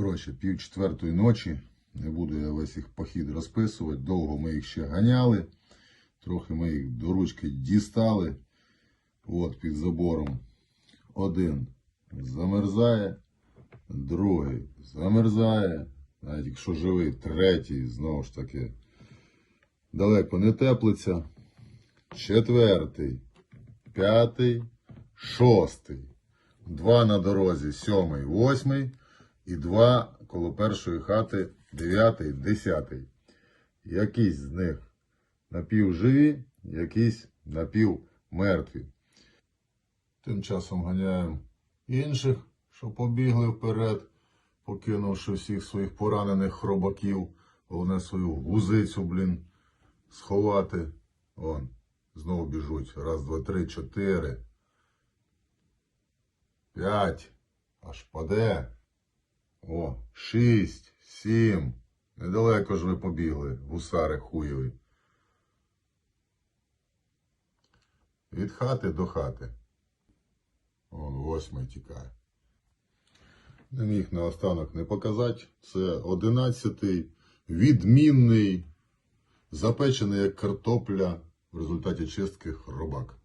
Коротше, пів четвертої ночі. Не буду я весь їх похід розписувати. Довго ми їх ще ганяли. Трохи ми їх до ручки дістали. От під забором. Один замерзає, другий замерзає. Навіть якщо живий, третій, знову ж таки, далеко не теплиться. Четвертий, п'ятий, шостий. Два на дорозі, сьомий, восьмий. І два коло першої хати, дев'ятий, десятий. Якісь з них напівживі, якісь напівмертві. Тим часом ганяємо інших, що побігли вперед, покинувши всіх своїх поранених хробаків, головне свою гузицю, блін, сховати. Вон, знову біжуть. Раз, два, три, чотири. П'ять. Аж паде. О, шість, сім. Недалеко ж ви побігли, гусари хуєві. Від хати до хати. Он восьмий тікає. Не міг наостанок не показати. Це одинадцятий, відмінний, запечений як картопля в результаті чистки хробак.